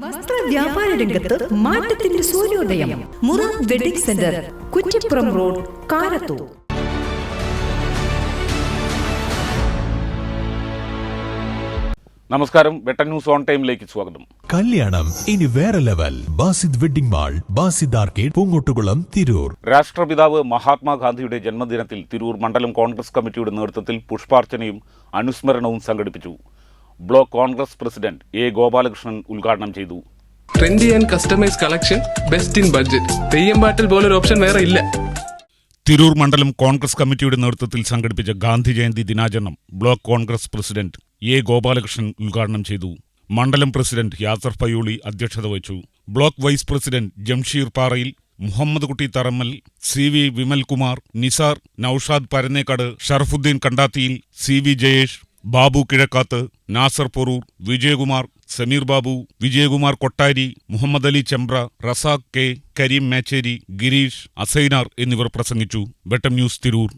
വസ്ത്ര വ്യാപാര രംഗത്ത് മാറ്റത്തിന്റെ സൂര്യോദയം. മുറ wedding centre Kuttippuram road Karathur. നമസ്കാരം. വെട്ടൻ ന്യൂസ് ഓൺ ടൈമിലേക്ക് സ്വാഗതം. കല്യാണം ഇനി വേറെ level. Basid wedding mall Basid arcade Poongottukulam Tirur. രാഷ്ട്രപിതാവ് മഹാത്മാഗാന്ധിയുടെ ജന്മദിനത്തിൽ തിരൂർ മണ്ഡലം കോൺഗ്രസ് കമ്മിറ്റിയുടെ നേതൃത്വത്തിൽ പുഷ്പാർച്ചനയും അനുസ്മരണവും സംഘടിപ്പിച്ചു. Block Congress president A Gopalakrishnan ഉദ്ഘാടനം ചെയ്തു. Trendy and customise collection best in budget. Theyyam പാട്ടിൽ പോലൊരു ഓപ്ഷൻ വേറെ ഇല്ല. തിരൂർ മണ്ഡലം കോൺഗ്രസ് കമ്മിറ്റിയുടെ നേതൃത്വത്തിൽ സംഘടിപ്പിച്ച ഗാന്ധി ജയന്തി ദിനാചരണം block Congress president A Gopalakrishnan ഉദ്ഘാടനം ചെയ്തു. മണ്ഡലം പ്രസിഡന്റ് യാസർ ഫയൂളി അധ്യക്ഷത വഹിച്ചു. Block vice president Jamsheer Parayil Muhammad Kutty Tharammal C V Vimalkumar Nisar Noushad Parannekkad Sharafuddin Kandathiyil C V Jayesh Babu Kizhakkath Nasar Porur Vijayakumar Sameer Babu Vijayakumar Kottari Muhammad Ali Chembra Razak K Kareem Mecheri Gireesh Asainar എന്നിവർ പ്രസംഗിച്ചു. Vettam news Tirur.